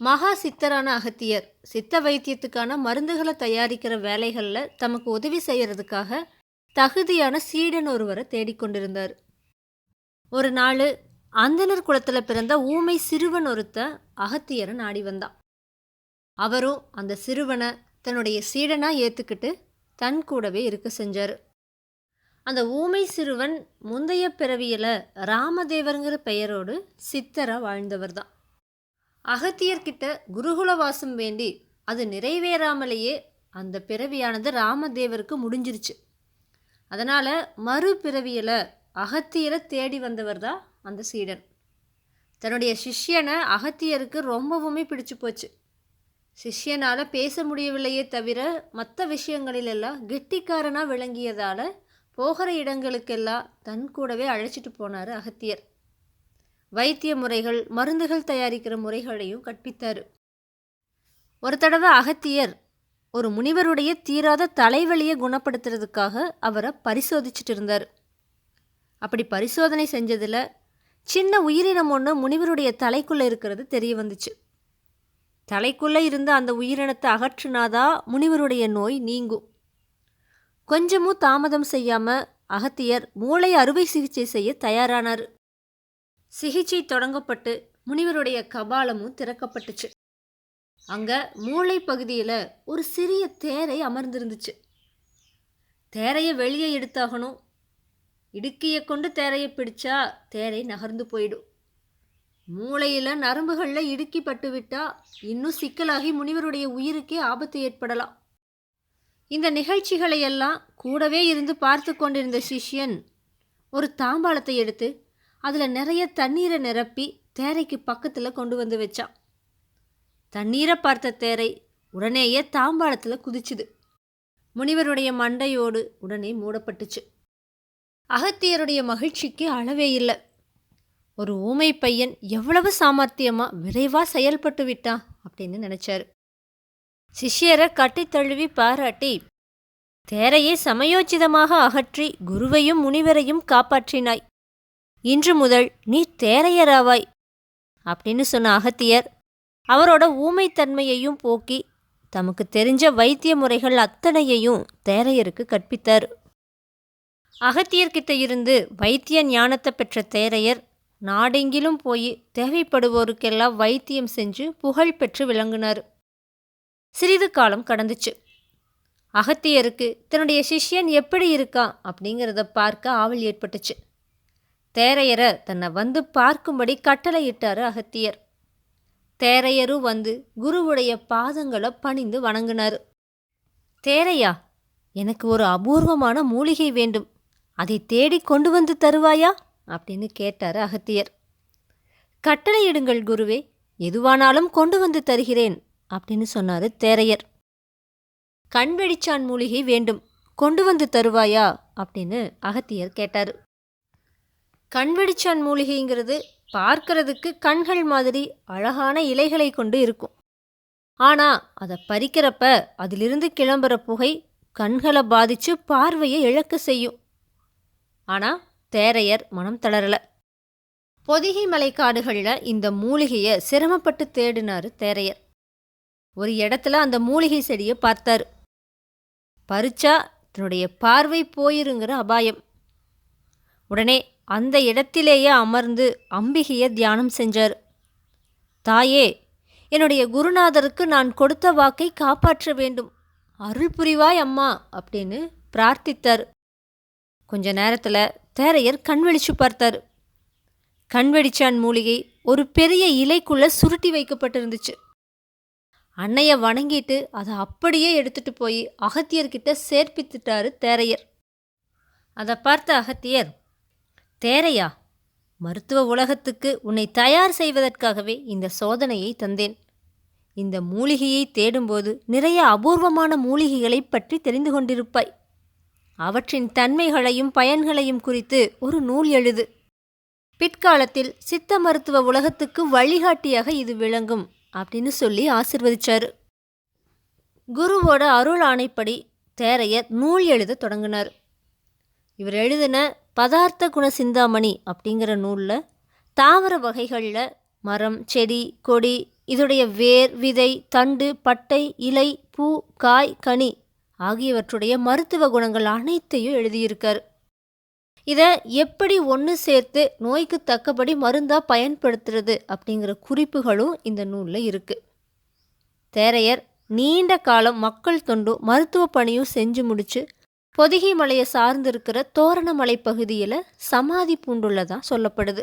மகா சித்தரான அகத்தியர் சித்த வைத்தியத்துக்கான மருந்துகளை தயாரிக்கிற வேலைகளில் தமக்கு உதவி செய்யறதுக்காக தகுதியான சீடன் ஒருவரை தேடிக்கொண்டிருந்தார் ஒரு நாள் அந்தனர் குலத்தில் பிறந்த ஊமை சிறுவன் ஒருத்தன் அகத்தியரை நாடி வந்தான். அவரும் அந்த சிறுவனை தன்னுடைய சீடனாக ஏற்றுக்கிட்டு தன் கூடவே இருக்க செஞ்சார். அந்த ஊமை சிறுவன் முந்தைய பிறவியில் ராமதேவருங்கிற பெயரோடு சித்தராக வாழ்ந்தவர் தான் அகத்தியர்கிட்ட குருகுல வாசம் வேண்டி அது நிறைவேறாமலேயே அந்த பிறவியானது ராமதேவருக்கு முடிஞ்சிருச்சு. அதனால் மறு பிறவியில் அகத்தியரை தேடி வந்தவர் தான் அந்த சீடன். தன்னுடைய சிஷ்யனை அகத்தியருக்கு ரொம்பவுமே பிடிச்சு போச்சு. சிஷ்யனால் பேச முடியவில்லையே தவிர மற்ற விஷயங்களிலெல்லாம் கெட்டிக்காரனாக விளங்கியதால் போகிற இடங்களுக்கெல்லாம் தன் கூடவே அழைச்சிட்டு போனார் அகத்தியர். வைத்திய முறைகள் மருந்துகள் தயாரிக்கிற முறைகளையும் கற்பித்தார். ஒரு தடவை அகத்தியர் ஒரு முனிவருடைய தீராத தலைவலியை குணப்படுத்துறதுக்காக அவரை பரிசோதிச்சுட்டு இருந்தார். அப்படி பரிசோதனை செஞ்சதில் சின்ன உயிரினம் ஒன்று முனிவருடைய தலைக்குள்ளே இருக்கிறது தெரிய வந்துச்சு. தலைக்குள்ளே இருந்த அந்த உயிரினத்தை அகற்றினாதான் முனிவருடைய நோய் நீங்கும். கொஞ்சமும் தாமதம் செய்யாமல் அகத்தியர் மூளை அறுவை சிகிச்சை செய்ய தயாரானார். சிகிச்சை தொடங்கப்பட்டு முனிவருடைய கபாலமும் திறக்கப்பட்டுச்சு. அங்கே மூளை பகுதியில் ஒரு சிறிய தேரை அமர்ந்திருந்துச்சு. தேரையை வெளியே எடுத்தாகணும். இடுக்கியை கொண்டு தேரையை பிடிச்சா தேரை நகர்ந்து போயிடும். மூளையில் நரம்புகளில் இடுக்கி பட்டு விட்டா இன்னும் சிக்கலாகி முனிவருடைய உயிருக்கே ஆபத்து ஏற்படலாம். இந்த நிகழ்ச்சிகளை எல்லாம் கூடவே இருந்து பார்த்து கொண்டிருந்த சிஷ்யன் ஒரு தாம்பாளத்தை எடுத்து அதில் நிறைய தண்ணீரை நிரப்பி தேரைக்கு பக்கத்தில் கொண்டு வந்து வச்சான். தண்ணீரை பார்த்த தேரை உடனேயே தாம்பாளத்தில் குதிச்சுது. முனிவருடைய மண்டையோடு உடனே மூடப்பட்டுச்சு. அகத்தியருடைய மகிழ்ச்சிக்கு அளவே இல்லை. ஒரு ஊமை பையன் எவ்வளவு சாமர்த்தியமாக விரைவாக செயல்பட்டு விட்டான் அப்படின்னு நினச்சாரு. சிஷ்யரை கட்டி தழுவி பாராட்டி தேரையை சமயோச்சிதமாக அகற்றி குருவையும் முனிவரையும் காப்பாற்றினாய். இன்று முதல் நீ தேரையராவாய் அப்படின்னு சொன்ன அகத்தியர் அவரோட ஊமைத்தன்மையையும் போக்கி தமக்கு தெரிஞ்ச வைத்திய முறைகள் அத்தனையையும் தேரையருக்கு கற்பித்தார். அகத்தியர்கிட்ட இருந்து வைத்திய ஞானத்தை பெற்ற தேரையர் நாடெங்கிலும் போய் தேவைப்படுவோருக்கெல்லாம் வைத்தியம் செஞ்சு புகழ் பெற்று விளங்கினார். சிறிது காலம் கடந்துச்சு. அகத்தியருக்கு தன்னுடைய சிஷ்யன் எப்படி இருக்கான் அப்படிங்கிறத பார்க்க ஆவல் ஏற்பட்டுச்சு. தேரையரை தன்னை வந்து பார்க்கும்படி கட்டளையிட்டார் அகத்தியர். தேரையரும் வந்து குருவுடைய பாதங்களை பணிந்து வணங்கினார். தேரையா எனக்கு ஒரு அபூர்வமான மூலிகை வேண்டும். அதை தேடி கொண்டு வந்து தருவாயா? அப்படின்னு கேட்டார் அகத்தியர். கட்டளையிடுங்கள் குருவே எதுவானாலும் கொண்டு வந்து தருகிறேன் அப்படின்னு சொன்னார் தேரையர். கண்வெடிச்சான் மூலிகை வேண்டும். கொண்டு வந்து தருவாயா? அப்படின்னு அகத்தியர் கேட்டார். கண்வெடிச்சான் மூலிகைங்கிறது பார்க்கறதுக்கு கண்கள் மாதிரி அழகான இலைகளை கொண்டு இருக்கும். ஆனால் அதை பறிக்கிறப்ப அதிலிருந்து கிளம்புற புகை கண்களை பாதித்து பார்வையை இழக்க செய்யும். ஆனால் தேரையர் மனம் தளரலை. பொதிகை மலைக்காடுகளில் இந்த மூலிகையை சிரமப்பட்டு தேடினார் தேரையர். ஒரு இடத்துல அந்த மூலிகை செடியை பார்த்தார். பறிச்சா தன்னுடைய பார்வை போயிருங்கிற அபாயம். உடனே அந்த இடத்திலேயே அமர்ந்து அம்பிகையை தியானம் செஞ்சார். தாயே என்னுடைய குருநாதருக்கு நான் கொடுத்த வாக்கை காப்பாற்ற வேண்டும். அருள் புரிவாய் அம்மா அப்படின்னு பிரார்த்தித்தார். கொஞ்ச நேரத்தில் தேரையர் கண் விழிச்சு பார்த்தார். கண் வெடிச்சான் மூலிகை ஒரு பெரிய இலைக்குள்ளே சுருட்டி வைக்கப்பட்டிருந்துச்சு. அன்னைய வணங்கிட்டு அதை அப்படியே எடுத்துட்டு போய் அகத்தியர்கிட்ட சேர்ப்பித்துட்டாரு தேரையர். அதை பார்த்த அகத்தியர் தேரையா? மருத்துவ உலகத்துக்கு உன்னை தயார் செய்வதற்காகவே இந்த சோதனையை தந்தேன். இந்த மூலிகையை தேடும்போது நிறைய அபூர்வமான மூலிகைகளை பற்றி தெரிந்து கொண்டிருப்பாய். அவற்றின் தன்மைகளையும் பயன்களையும் குறித்து ஒரு நூல் எழுது. பிற்காலத்தில் சித்த மருத்துவ உலகத்துக்கு வழிகாட்டியாக இது விளங்கும் அப்படின்னு சொல்லி ஆசிர்வதிச்சார். குருவோட அருள் ஆணைப்படி தேரையர் நூல் எழுத தொடங்கினார். இவர் எழுதின பதார்த்த குண சிந்தாமணி அப்படிங்கிற நூலில் தாவர வகைகளில் மரம் செடி கொடி இதோடைய வேர் விதை தண்டு பட்டை இலை பூ காய் கனி ஆகியவற்றுடைய மருத்துவ குணங்கள் அனைத்தையும் எழுதியிருக்கார். இதை எப்படி ஒன்று சேர்த்து நோய்க்கு தக்கபடி மருந்தாக பயன்படுத்துறது அப்படிங்கிற குறிப்புகளும் இந்த நூலில் இருக்குது தேரையர் நீண்ட காலம் மக்கள் தொண்டும் மருத்துவ பணியும் செஞ்சு முடித்து பொதிகை மலையை சார்ந்திருக்கிற தோரணமலை பகுதியில் சமாதி பூண்டுள்ளதாக சொல்லப்படுது.